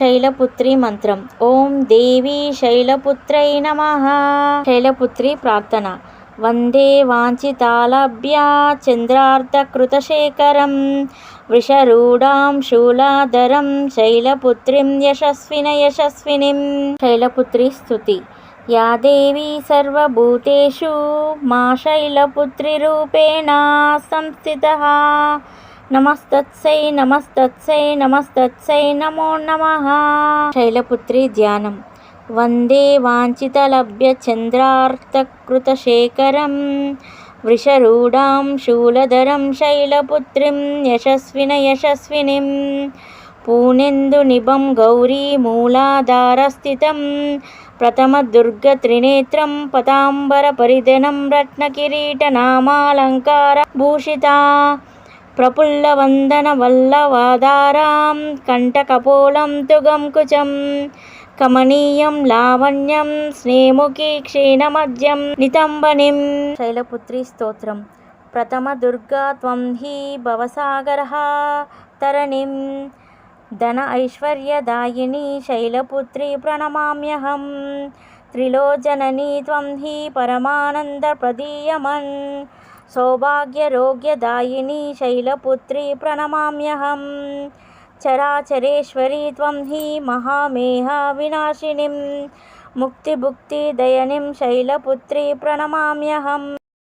శైలపుత్రి మంత్రం. ఓం దేవి శైలపుత్రై నమ. శైలపుత్రి ప్రార్థన. వందే వాంఛితాలభ్యా చంద్రార్ధకృతశేఖరం. వృషరూఢాం శూలాధరం శైలపుత్రిం యశస్విన యశస్వినిం. శైలపుత్రి స్థుతి యా దేవీ సర్వభూతేషు మా శైలపుత్రి రూపేణ సంస్థిత. నమస్తత్సై నమస్తత్సై నమస్తత్సై నమో నమ. శైలపుత్రి ధ్యానం. వందే వాంఛితలభ్యచంద్రార్తకృతశేఖరం వృషరూఢాం శూలధరం శైలపుత్రిం యశస్విన యశస్వినిం. పూనెందునిభం గౌరీమూలాధారస్థితం ప్రథమదుర్గత్రినేత్రం పతాంబరపరిధనం రత్నకిరీటనామాలంకార భూషితా. ప్రఫుల్లవందనవల్లవాధారాం కంఠకపోలం తుగం కుచం కమనీయం లావణ్యం స్నేముఖీ క్షీణమద్యం నితంబనిం. శైలపుత్రి స్తోత్రం. ప్రథమ దుర్గా త్వం హి భవసాగర తరణిం. ధన ఐశ్వర్యదాయిని శైలపుత్రి ప్రణమామ్యహం. త్రిలోచననీ త్వం హి పరమానందప్రదీయమన్ సౌభాగ్యరోగ్యదాయిని శైలపుత్రి ప్రణమామ్యహం చరాచరేశ్వరీ త్వం హి మహామేహ వినాశినిం ముక్తిభుక్తిదయనిం శైలపుత్రి ప్రణమామ్యహం